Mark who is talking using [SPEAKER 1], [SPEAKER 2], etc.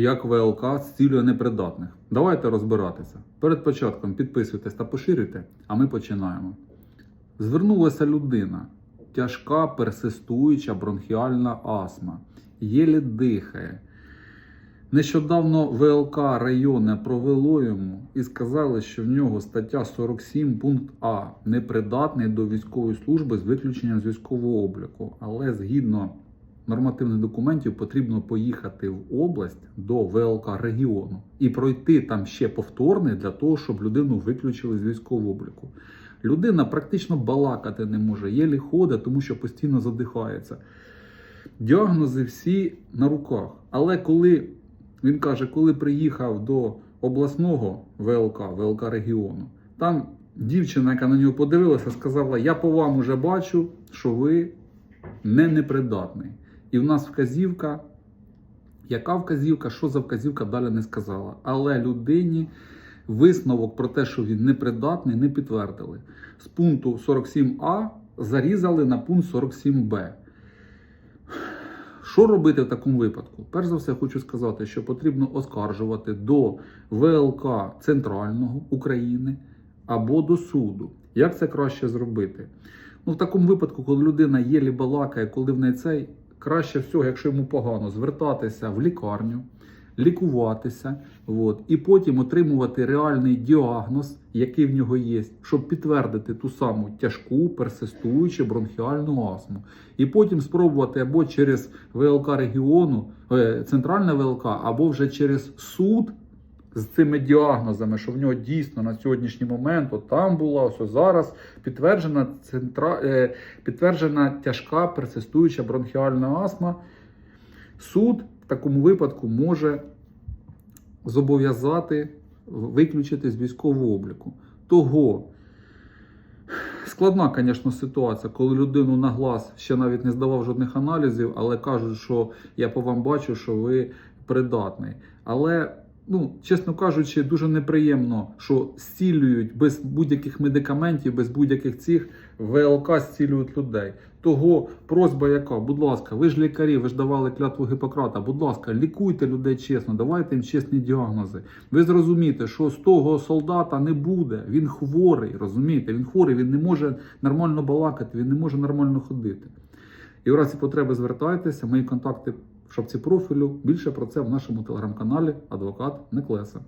[SPEAKER 1] як ВЛК зцілює непридатних. Давайте розбиратися. Перед початком підписуйтесь та поширюйте, а ми починаємо. Звернулася людина. Тяжка персистуюча бронхіальна астма. Єлі дихає. Нещодавно ВЛК районне провело йому і сказали, що в нього стаття 47 пункт А непридатний до військової служби з виключенням з військового обліку. Але згідно нормативних документів потрібно поїхати в область до ВЛК регіону і пройти там ще повторний для того, щоб людину виключили з військового обліку. Людина практично балакати не може, єлі ходить, тому що постійно задихається. Діагнози всі на руках. Але коли він каже, коли приїхав до обласного ВЛК, ВЛК регіону, там дівчина, яка на нього подивилася, сказала: Я по вам уже бачу, що ви не непридатний. І в нас вказівка. Яка вказівка, що за вказівка далі не сказала. Але людині висновок про те, що він непридатний, не підтвердили. З пункту 47А зарізали на пункт 47Б. Що робити в такому випадку? Перш за все, хочу сказати, що потрібно оскаржувати до ВЛК Центрального України або до суду. Як це краще зробити? Ну, в такому випадку, коли людина єлі балакає, коли в неї цей, краще всього, якщо йому погано, звертатися в лікарню, лікуватися, от, і потім отримувати реальний діагноз, який в нього є, щоб підтвердити ту саму тяжку персистуючу бронхіальну астму. І потім спробувати або через ВЛК регіону, центральна центральне ВЛК, або вже через суд з цими діагнозами, що в нього дійсно на сьогоднішній момент от там була, ось зараз підтверджена, центра... е, підтверджена тяжка персистуюча бронхіальна астма. Суд в такому випадку може зобов'язати виключити з військового обліку. Того складна, звісно, ситуація, коли людину на глаз ще навіть не здавав жодних аналізів, але кажуть, що я по вам бачу, що ви придатний. Але ну, чесно кажучи, дуже неприємно, що зцілюють без будь-яких медикаментів, без будь-яких цих ВЛК зцілюють людей. Того просьба яка, будь ласка, ви ж лікарі, ви ж давали клятву Гіппократа, будь ласка, лікуйте людей чесно, давайте їм чесні діагнози. Ви зрозумієте, що з того солдата не буде. Він хворий, розумієте? Він хворий, він не може нормально балакати, він не може нормально ходити. І в разі потреби звертайтеся, мої контакти шапці профілю. Більше про це в нашому телеграм-каналі Адвокат Неклеса.